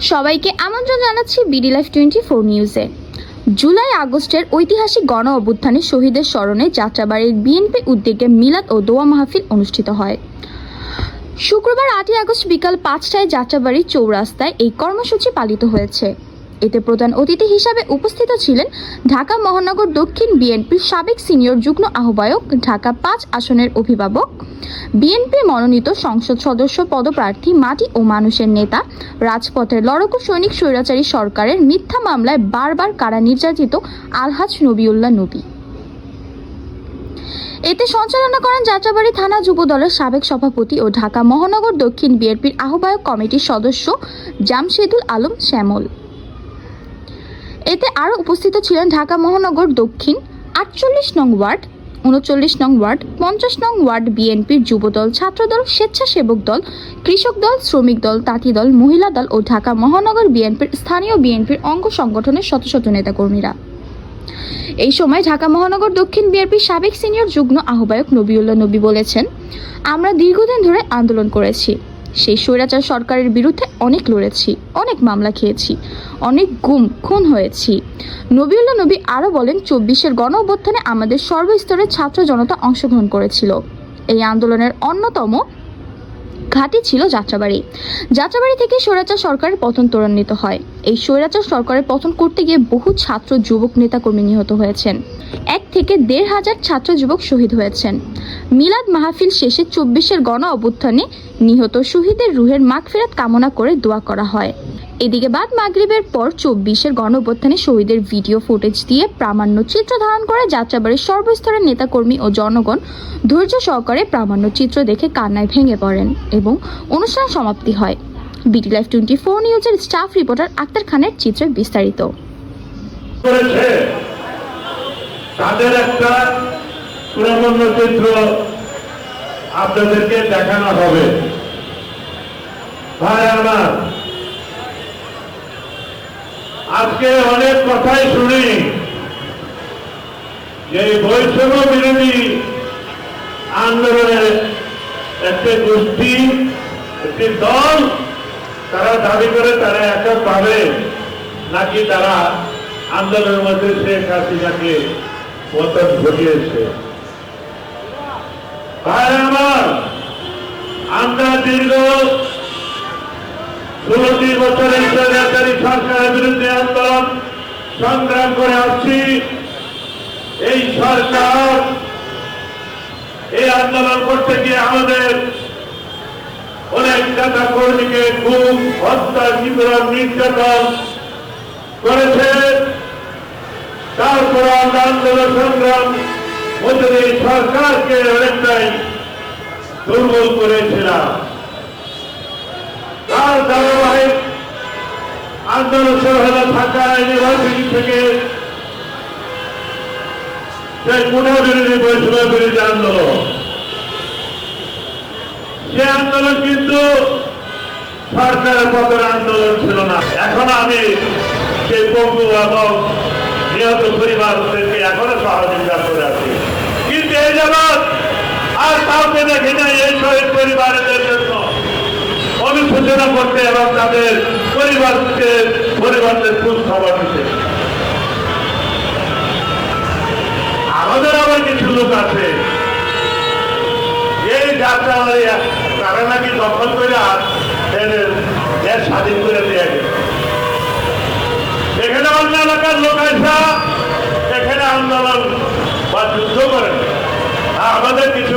সবাইকে আমন্ত্রণ জানাচ্ছি বিডি লাইফ টোয়েন্টি ফোর নিউজে। জুলাই আগস্টের ঐতিহাসিক গণ অভ্যুত্থানে শহীদের স্মরণে যাত্রাবাড়ির বিএনপি উদ্যোগে মিলাদ ও দোয়া মাহফিল অনুষ্ঠিত হয়। শুক্রবার আটই আগস্ট বিকাল পাঁচটায় যাত্রাবাড়ির চৌরাস্তায় এই কর্মসূচি পালিত হয়েছে। এতে প্রধান অতিথি হিসাবে উপস্থিত ছিলেন ঢাকা মহানগর দক্ষিণ বিএনপির সাবেক সিনিয়র যুগ্ম আহ্বায়ক, ঢাকা পাঁচ আসনের অভিভাবক, বিএনপি মনোনীত সংসদ সদস্য পদপ্রার্থী মাটি ও মানুষের নেতা রাজপথের লড়কু সৈনিক স্বৈরাচারী সরকারের মিথ্যা মামলায় বারবার কারা নির্যাতিত আলহাজ নবিউল্লাহ নবী। এতে সঞ্চালনা করেন যাত্রাবাড়ি থানা যুব দলের সাবেক সভাপতি ও ঢাকা মহানগর দক্ষিণ বিএনপির আহ্বায়ক কমিটির সদস্য জামশেদুল আলম শ্যামল। এতে আরও উপস্থিত ছিলেন ঢাকা মহানগর দক্ষিণ আটচল্লিশ নং ওয়ার্ড, উনচল্লিশ নং ওয়ার্ড, পঞ্চাশ নং ওয়ার্ড বিএনপির যুবদল, ছাত্রদল, স্বেচ্ছাসেবক দল, কৃষক দল, শ্রমিক দল, তাঁতি দল, মহিলা দল ও ঢাকা মহানগর বিএনপির স্থানীয় বিএনপির অঙ্গ সংগঠনের শত শত নেতাকর্মীরা। এই সময় ঢাকা মহানগর দক্ষিণ বিএনপির সাবেক সিনিয়র যুগ্ম আহ্বায়ক নবিউল্লাহ নবী বলেছেন, আমরা দীর্ঘদিন ধরে আন্দোলন করেছি। সেই স্বৈরাচার সরকারের বিরুদ্ধে অনেক লড়েছি, অনেক মামলা খেয়েছি, অনেক গুম, খুন হয়েছি। নবীউল্লা নবী আরও বলেন, চব্বিশের গণ অভ্যুত্থানে আমাদের সর্বস্তরের ছাত্র জনতা অংশগ্রহণ করেছিল। এই আন্দোলনের অন্যতম ঘাঁটি ছিল যাত্রাবাড়ি। যাত্রাবাড়ি থেকে স্বৈরাচার সরকারের পতন ত্বরান্বিত হয়। এই স্বৈরাচার সরকারের পতন করতে গিয়ে বহু ছাত্র, যুবক, নেতাকর্মী নিহত হয়েছেন। এক থেকে দেড় হাজার ছাত্র, যুবক শহীদ হয়েছেন। মিলাদ মাহফিল শেষে চব্বিশের গণ অভ্যুত্থানে নিহত শহীদের রুহের মাগফেরাত কামনা করে দোয়া করা হয়। এদিকে বাদ মাগরিবের পর চব্বিশের গণ অভ্যুত্থানে শহীদের ভিডিও ফুটেজ দিয়ে প্রামাণ্য চিত্র ধারণ করে যাত্রাবাড়ির সর্বস্তরের নেতাকর্মী ও জনগণ ধৈর্য সহকারে প্রামাণ্য চিত্র দেখে কান্নায় ভেঙে পড়েন এবং অনুষ্ঠান সমাপ্তি হয়। বিটি লাইফ টোয়েন্টি ফোর নিউজের স্টাফ রিপোর্টার আক্তার খানের চিত্রে বিস্তারিত। তাদের একটা সুনামন্য চিত্র আপনাদেরকে দেখানো হবে। ভাই আমার আজকে অনেক কথাই শুনি। যে বৈষম্য বিরোধী আন্দোলনের একটি গোষ্ঠী, একটি দল, তারা দাবি করে তারা একা পাবে নাকি তারা আন্দোলনের মধ্যে শেখ হাসিনাকে পতন ঘটিয়েছে। ভাই আমার, আমরা দীর্ঘ ষোলোটি বছরের সরকারি সরকারের বিরুদ্ধে আন্দোলন সংগ্রাম করে আসছি। এই সরকার, এই আন্দোলন করতে গিয়ে আমাদের অনেক নেতা কর্মীকে খুব হত্যা নিপীড়ন নির্যাতন করেছে। তারপর আমরা আন্দোলন সংগ্রাম মধ্যে এই সরকারকে অনেকটাই দুর্বল করেছিলাম। তার ধারাবাহিক আন্দোলন হলো ঢাকা ইউনিভার্সিটি থেকে সেই গুণা বিরোধী আন্দোলন। সে আন্দোলন কিন্তু সরকারের আন্দোলন ছিল না। এখন আমি সেই পঙ্গু এবং নিহত পরিবারদেরকে এখনও সহযোগিতা করে আছি। কিন্তু এই জগৎ আর কাউকে দেখি না এই শহীদ পরিবারদের জন্য অনুশোচনা করতে এবং তাদের পরিবারকে পরিবারদের খোঁজ খবর দিতে। আমাদের আবার কিছু লোক আছে। এই যাত্রা তারা নাকি দখল করে আর দেশ স্বাধীন করে দিয়ে গেছে। এখানে অন্য এলাকার লোক আসা, এখানে আন্দোলন বা যুদ্ধ করেন। আমাদের কিছু